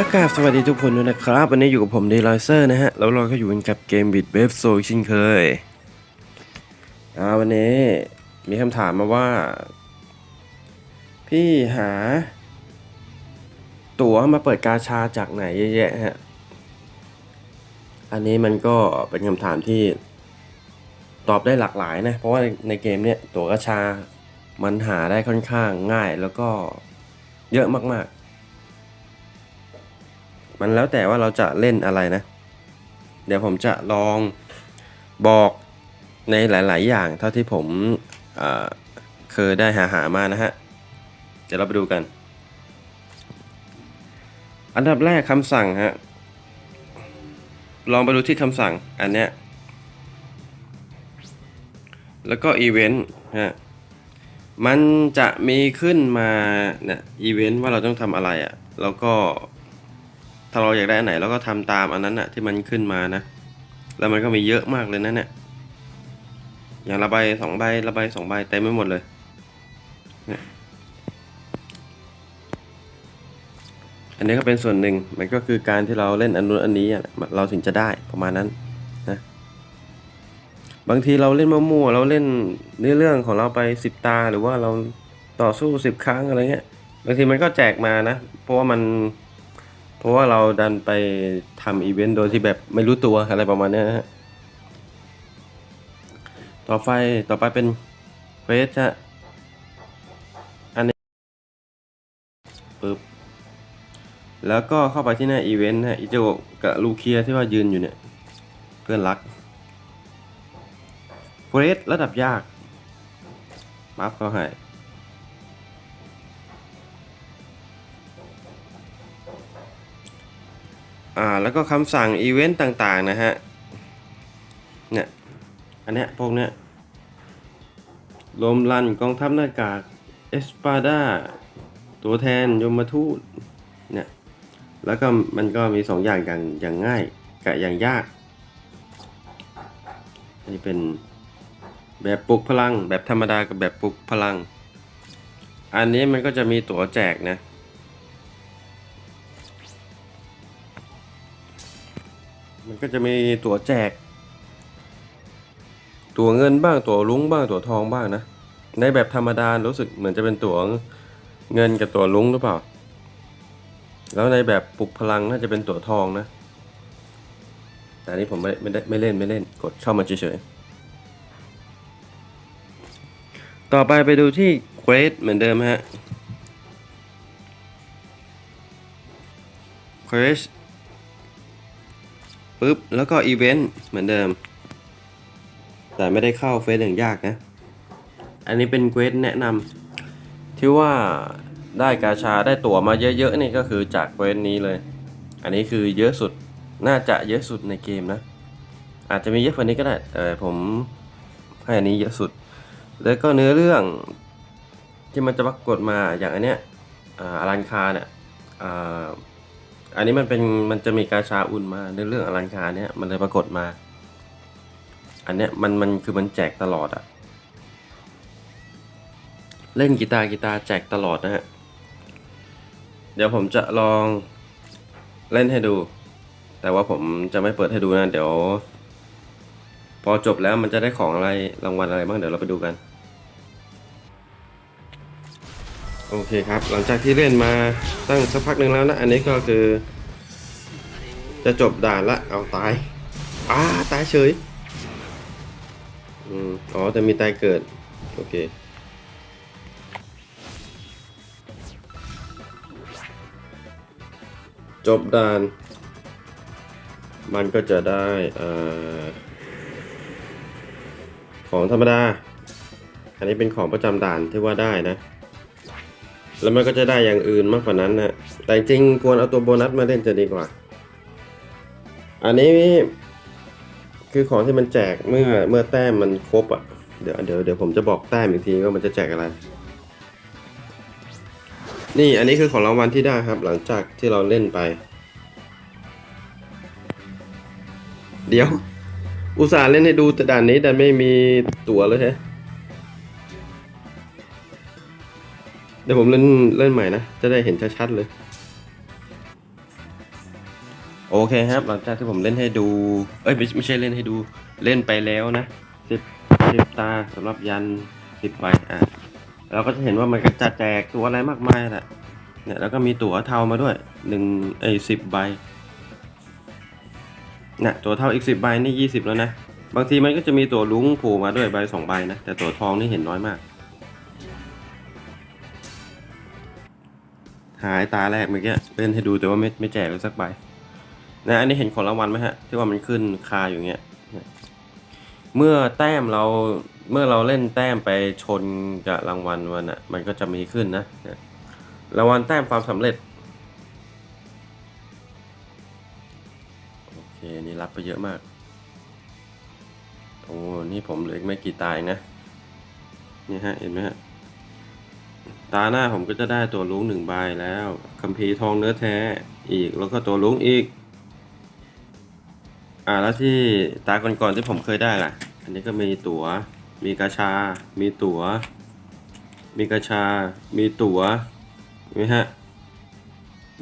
ักราบสวัสดีทุกคนด้วยนะครับ วันนี้อยู่กับผมเดลอยเซอร์นะฮะ แล้วเราก็อยู่กันกับเกมบิดเบฟโซชินเคยอ่าวันนี้มีคำถามมาว่า พี่หา ตั๋วมาเปิดกาชาจากไหนเยอะแยะฮะ อันนี้มันก็เป็นคำถามที่ตอบได้หลากหลายนะ เพราะว่าในเกมเนี้ยตั๋วกาชา มันหาได้ค่อนข้างง่ายแล้วก็เยอะมากๆ มันแล้วแต่ว่าเราจะเล่นอะไรนะ เดี๋ยวผมจะลองบอกในหลาย ๆ อย่างเท่าที่ผมเเคยได้หาหามานะฮะ เดี๋ยวเราไปดูกัน อันดับแรกคำสั่งฮะ ลองไปดูที่คำสั่งอันเนี้ย แล้วก็อีเวนต์ฮะ มันจะมีขึ้นมาเนี่ยอีเวนต์ว่าเราต้องทำอะไรอะ่ะ แล้วก็ ถ้าเราอยากได้อันไหนเราก็ทำตามอันนั้นอะที่มันขึ้นมานะ แล้วมันก็มีเยอะมากเลยนะเนี่ย อย่างละใบสองใบละใบสองใบเต็มไปหมดเลยเนี่ยอันนี้ก็เป็นส่วนหนึ่งมันก็คือการที่เราเล่นอันนู้นอันนี้อะเราถึงจะได้ประมาณนั้นนะบางทีเราเล่นมั่วๆเราเล่นเนื้อเรื่องของเราไปสิบตาหรือว่าเราต่อสู้สิบครั้งอะไรเงี้ยบางทีมันก็แจกมานะ เพราะว่ามัน เพราะว่าเราดันไปทำอีเวนต์โดยที่แบบไม่รู้ตัวอะไรประมาณนี้นะฮะ ต่อไปต่อไปเป็นเควสฮะ อันนี้ปึ๊บ แล้วก็เข้าไปที่หน้าอีเวนต์ฮะ อิโจกับลูเคียที่ว่ายืนอยู่เนี่ย เพื่อนรักเควสระดับยากปั๊บเขาให้ อ่าแล้วก็คำสั่งอีเวนต์ต่างๆนะฮะเนี่ยอันเนี้ยพวกเนี้ยลมลันกองทัพหน้ากากเอสปาดาตัวแทนยมทูตเนี่ยแล้วก็มันก็มีสองอย่างอย่างอย่างง่ายกับอย่างยากอันนี้เป็นแบบปลุกพลัง แบบธรรมดากับแบบปลุกพลัง อันนี้มันก็จะมีตั๋วแจกนะ ก็จะมีตั๋วแจก ตั๋วเงินบ้างตั๋วลุ้งบ้างตั๋วทองบ้างนะ ในแบบธรรมดารู้สึกเหมือนจะเป็นตั๋วเงินกับตั๋วลุ้งหรือเปล่า แล้วในแบบปลุกพลังน่าจะเป็นตั๋วทองนะ แต่นนี้ผมไม่ไม่ได้ไม่เล่นไม่เล่นกดเข้ามาเฉยๆ ต่อไปไปดูที่เควสเหมือนเดิมฮะเควส ปุ๊บ แล้วก็อีเวนต์เหมือนเดิม แต่ไม่ได้เข้าเฟสอย่างยากนะ อันนี้เป็นเควสแนะนำที่ว่าได้กาชาได้ตั๋วมาเยอะๆนี่ก็คือจากเควสนี้เลย อันนี้คือเยอะสุดน่าจะเยอะสุดในเกมนะ อาจจะมีเยอะกว่านี้ก็ได้แต่ผมให้อันนี้เยอะสุด แล้วก็เนื้อเรื่องที่มันจะปรากฏมาอย่างอันเนี้ยอาอลันคาเนี่ย อันนี้มันเป็นมันจะมีกาชาอุ่นมาในเรื่องอลังการเนี่ยมันเลยปรากฏมา อันเนี้ยมันมันคือมันแจกตลอดอะเล่นกีตาร์กีตาร์แจกตลอดนะฮะ เดี๋ยวผมจะลองเล่นให้ดู แต่ว่าผมจะไม่เปิดให้ดูนะ เดี๋ยว พอจบแล้วมันจะได้ของอะไรรางวัลอะไรบ้างเดี๋ยวเราไปดูกัน โอเคครับ หลังจากที่เล่นมาตั้งสักพักหนึ่งแล้วนะ อันนี้ก็คือ จะจบด่านละ เอาตายอ้าตายเฉย อืม อ๋อ แต่มีตายเกิด โอเค จบด่าน มันก็จะได้อ่าของธรรมดา อันนี้เป็นของประจำด่านที่ว่าได้นะ แล้วมันก็จะได้อย่างอื่นมากกว่านั้นนะแต่จริงควรเอาตัวโบนัสมาเล่นจะดีกว่า อันนี้คือของที่มันแจกเมื่อเมื่อแต้มมันครบอะเดี๋ยวเดี๋ยวเดี๋ยวผมจะบอกแต้มอีกทีว่ามันจะแจกอะไร นี่อันนี้คือของรางวัลที่ได้ครับ หลังจากที่เราเล่นไป เดี๋ยว อุตส่าห์เล่นให้ดูแต่ด่านนี้แต่ไม่มีตั๋วเลยใช่ ดี๋ยวผมเล่นเล่นใหม่นะ จะได้เห็นชัดๆเลย โอเคครับ หลังจากที่ผมเล่นให้ดู เอ้ยไม่ไม่ใช่เล่นให้ดู เล่นไปแล้วนะสิบสิบตาสำหรับยันสิบใบอะเราก็จะเห็นว่ามันก็จะแจกตัวอะไรมากมายแหละเนี่ยแล้วก็มีตั๋วเทามาด้วยหนึ่งไอ้สิบใบน่ะตั๋วเทาอีกสิบใบนี่ยี่สิบแล้วนะ บางทีมันก็จะมีตั๋วลุ้งผล่มาด้วยใบสองใบนะ แต่ตั๋วทองนี่เห็นน้อยมากายตาแรกเมื่อกี้เล่นให้ดูแต่ว่าไม่ไม่แจกเลยสักใบนะอันนี้เห็นของรางวัลไหมฮะ ที่ว่ามันขึ้นคาอยู่เงี้ยเมื่อแต้มเราเมื่อเราเล่นแต้มไปชนกับรางวัลมันอะ มันก็จะมีขึ้นนะรางวัลแต้มความสำเร็จโอเคนี่รับไปเยอะมากโอ้นี่ผมเหลือไม่กี่ตายนะนี่ฮะเห็นไหมฮะ ตาหน้าผมก็จะได้ตัวลุงหนึ่งใบแล้วคัมภีร์ทองเนื้อแท้อีกแล้วก็ตัวลุงอีก อ่าแล้วที่ตาก่อนๆที่ผมเคยได้ล่ะ อันนี้ก็มีตัว๋ว มีกาชา มีตัว๋ว มีกาชา มีตัว๋วไหมฮะ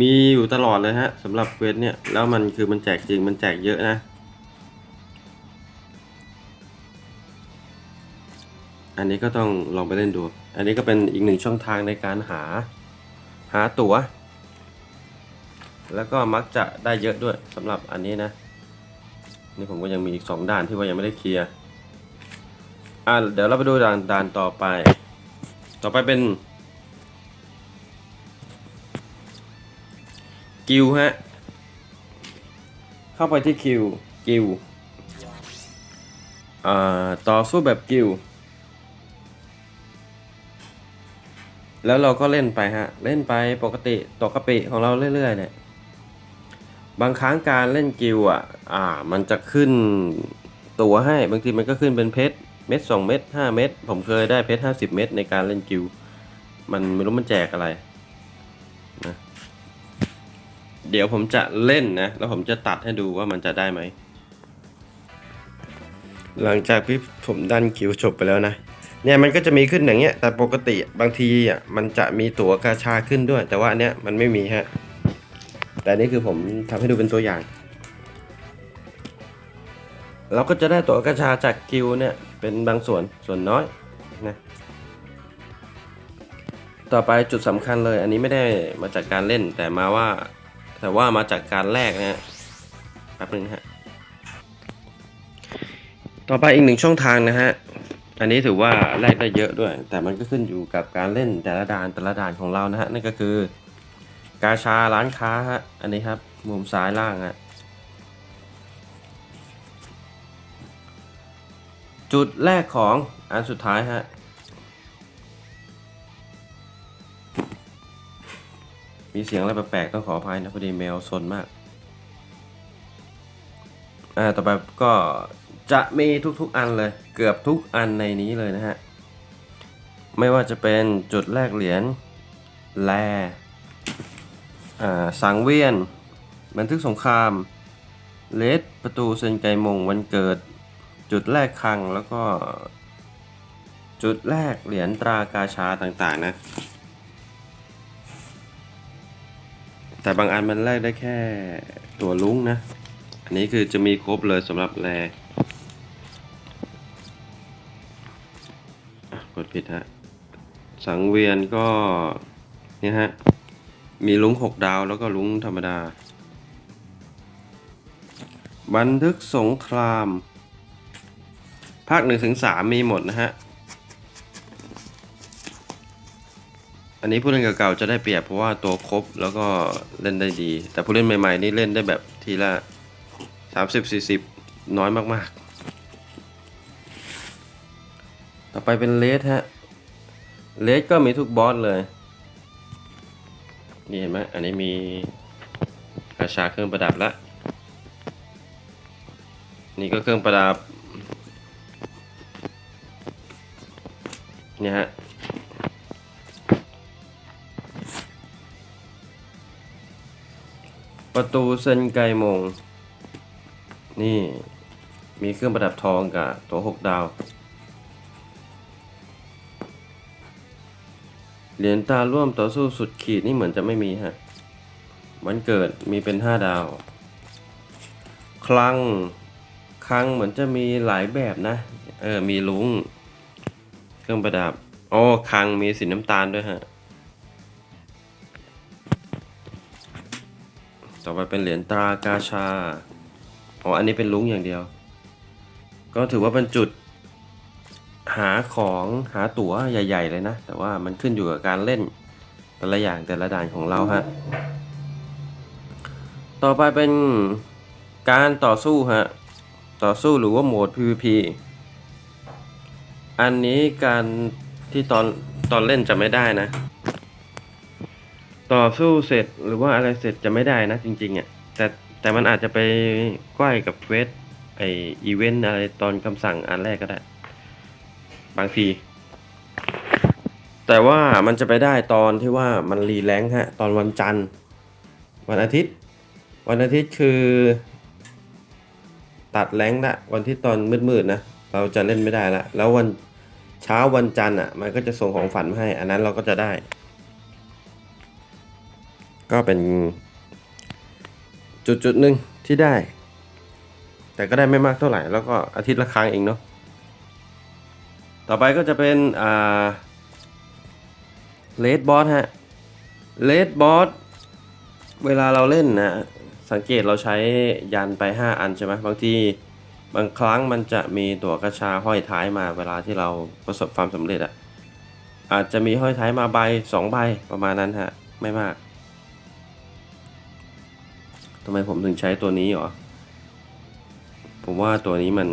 มีอยู่ตลอดเลยฮะสำหรับเวสเนี่ย แล้วมันคือมันแจกจริงมันแจกเยอะนะ อันนี้ก็ต้องลองไปเล่นดู อันนี้ก็เป็นอีกหนึ่งช่องทางในการหาหาตั๋ว แล้วก็มักจะได้เยอะด้วยสำหรับอันนี้นะ นี่ผมก็ยังมีอีกสองด่านที่ว่ายังไม่ได้เคลียร์ อ่าเดี๋ยวเราไปดูด่านด่านต่อไป ต่อไปเป็น กิวฮะ เข้าไปที่คิว กิว อ่า ต่อสู้แบบกิว แล้วเราก็เล่นไปฮะ เล่นไปปกติตกกะปิของเราเรื่อยๆเนี่ย บางครั้งการเล่นกิวอะ อ่า มันจะขึ้นตัวให้ บางทีมันก็ขึ้นเป็นเพชรเม็ดสองเม็ดห้าเม็ดผมเคยได้เพชรห้าสิบเม็ดในการเล่นกิว มันไม่รู้มันแจกอะไรนะเดี๋ยวผมจะเล่นนะ แล้วผมจะตัดให้ดูว่ามันจะได้ไหม หลังจากที่ผมดันกิวจบไปแล้วนะ เนี่ยมันก็จะมีขึ้นอย่างเงี้ยแต่ปกติบางทีอะมันจะมีตั๋วกาชาขึ้นด้วย แต่ว่าอันเนี้ยมันไม่มีฮะแต่นี่คือผมทำให้ดูเป็นตัวอย่าง เราก็จะได้ตั๋วกาชาจากกิวเนี่ยเป็นบางส่วนส่วนน้อยนะต่อไปจุดสำคัญเลย อันนี้ไม่ได้มาจากการเล่นแต่มาว่า แต่ว่ามาจากการแลกนะฮะแป๊บนึงฮะต่อไปอีกหนึ่งช่องทางนะฮะ อันนี้ถือว่าแลกได้เยอะด้วย แต่มันก็ขึ้นอยู่กับการเล่นแต่ละด่านแต่ละด่านของเรานะฮะนั่นก็คือกาชาร้านค้าฮะอันนี้ครับมุมซ้ายล่างฮะจุดแรกของอันสุดท้ายฮะมีเสียงอะไรแปลกๆต้องขออภัยนะพอดีแมวซนมากอ่าต่อไปก็ จะมีทุกๆอันเลย เกือบทุกอันในนี้เลยนะฮะ ไม่ว่าจะเป็นจุดแรกเหรียญแลสังเวียน บันทึกสงครามเลสประตูเซนไกมงวันเกิด จุดแรกคังแล้วก็ จุดแรกเหรียญตรากาชาต่างๆนะ แต่บางอันมันแลกได้แค่ตัวลุ้งนะ อันนี้คือจะมีครบเลยสำหรับแร ผิดฮะ สังเวียนก็เนี่ยฮะ มีลุงหกดาวแล้วก็ลุงธรรมดา บันทึกสงคราม ภาคหนึ่งถึงสามมีหมดนะฮะ อันนี้ผู้เล่นเก่าๆจะได้เปรียบเพราะว่าตัวครบแล้วก็เล่นได้ดี แต่ผู้เล่นใหม่ๆนี่เล่นได้แบบทีละสามสิบสี่สิบน้อยมากๆ ต่อไปเป็นเลสฮะ เลสก็มีทุกบอสเลย นี่เห็นไหมอันนี้มีกระชาเครื่องประดับละ นี่ก็เครื่องประดับ เนี่ยฮะประตูเซนไกมง นี่มีเครื่องประดับทองกับตัวหกดาว เหรียญตาร่วมต่อสู้สุดขีดนี่เหมือนจะไม่มีฮะ วันเกิดมีเป็นห้าดาว คลัง คลังเหมือนจะมีหลายแบบนะ เออ มีลุง เครื่องประดับ โอ๋อคลังมีสีน้ำตาลด้วยฮะ ต่อไปเป็นเหรียญตรากาชา อ๋อ อันนี้เป็นลุงอย่างเดียว ก็ถือว่าเป็นจุด หาของหาตั๋วใหญ่ ๆ เลยนะ แต่ว่ามันขึ้นอยู่กับการเล่นแต่ละอย่างแต่ละด่านของเราฮะ ต่อไปเป็นการต่อสู้ฮะ ต่อสู้หรือว่าโหมด PVP อันนี้การที่ตอนตอนเล่นจะไม่ได้นะ ต่อสู้เสร็จหรือว่าอะไรเสร็จจะไม่ได้นะจริงๆอะแต่แต่มันอาจจะไปใกล้กับเฟสไออีเวนต์อะไรตอนคำสั่งอันแรกก็ได้ บางที แต่ว่ามันจะไปได้ตอนที่ว่ามันรีแลงฮะ ตอนวันจันทร์ วันอาทิตย์ วันอาทิตย์คือ ตัดแรงละวันที่ตอนมืดๆนะ เราจะเล่นไม่ได้ละ แล้ววันเช้าวันจันทร์อะ มันก็จะส่งของฝันมาให้ อันนั้นเราก็จะได้ ก็เป็น จุดจุดๆหนึ่งที่ได้ แต่ก็ได้ไม่มากเท่าไหร่ แล้วก็อาทิตย์ละครั้งเองเนาะ ต่อไปก็จะเป็นอ่าเลดบอสฮะเลดบอสเวลาเราเล่นนะสังเกตเราใช้ยันไป 5 อันใช่ไหมบางทีบางครั้งมันจะมีตัวกระชาห้อยท้ายมาเวลาที่เราประสบความสำเร็จอะอาจจะมีห้อยท้ายมาใบสองใบประมาณนั้นฮะไม่มากทำไมผมถึงใช้ตัวนี้หรอ ผมว่าตัวนี้มัน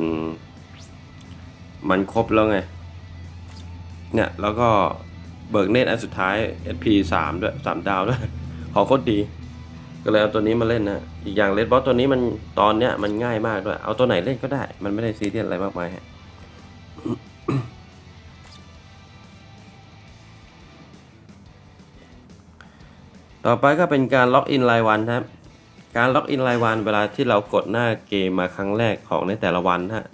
มันครบแล้วไง เนี่ยแล้วก็เบิกเนตรอันสุดท้าย SP 3ด้วย3ดาวด้วยของโคตรดี ก็เลยเอาตัวนี้มาเล่นนะอีกอย่างเลดบอสตัวนี้มันตอนเนี้ยมันง่ายมากด้วย เอาตัวไหนเล่นก็ได้ มันไม่ได้ซีเรียสอะไรมากมายฮะต่อไปก็เป็นการล็อกอินรายวันครับ การล็อกอินรายวันเวลาที่เรากดหน้าเกมมาครั้งแรกของในแต่ละวันฮะ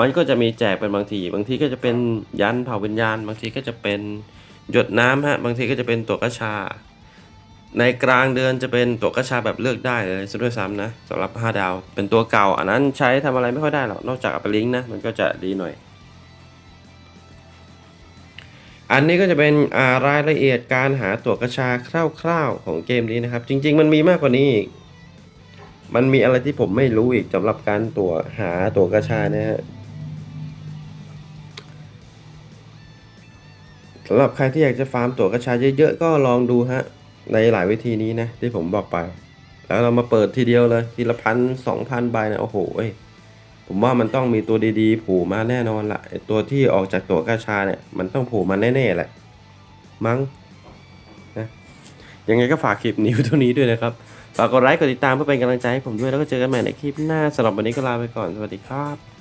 มันก็จะมีแจกเป็นบางที บางทีก็จะเป็นยันเผ่าวิญญาณ บางทีก็จะเป็นหยดน้ำฮะ บางทีก็จะเป็นตัวกระชา ในกลางเดือนจะเป็นตัวกระชาแบบเลือกได้เลยซะด้วยซ้ำนะสำหรับ 5 ดาว เป็นตัวเก่า อันนั้นใช้ทำอะไรไม่ค่อยได้หรอก นอกจากเอาไปลิงก์นะ มันก็จะดีหน่อย อันนี้ก็จะเป็นารายละเอียดการหาตัวกระชาคร่าวๆของเกมนี้นะครับ จริง ๆ มันมีมากกว่านี้อีกมันมีอะไรที่ผมไม่รู้อีกสำหรับการตัวหาตัวกระชานะฮะ สำหรับใครที่อยากจะฟาร์มตั๋วกระชายเยอะๆก็ลองดูฮะ ในหลายวิธีนี้นะ ที่ผมบอกไป แล้วเรามาเปิดทีเดียวเลยทีละพันสองพันใบนะโอ้โหเอ้ยผมว่ามันต้องมีตัวดีๆผล่มาแน่นอนละตัวที่ออกจากตัวกระชาเนี่ยมันต้องผล่มาแน่ๆแหละ มั้งนะยังไงก็ฝากคลิปนี้ไว้เท่านี้ด้วยนะครับฝากกดไลค์กดติดตามเพื่อเป็นกำลังใจให้ผมด้วยแล้วก็เจอกันใหม่ในคลิปหน้าสำหรับวันนี้ก็ลาไปก่อนสวัสดีครับ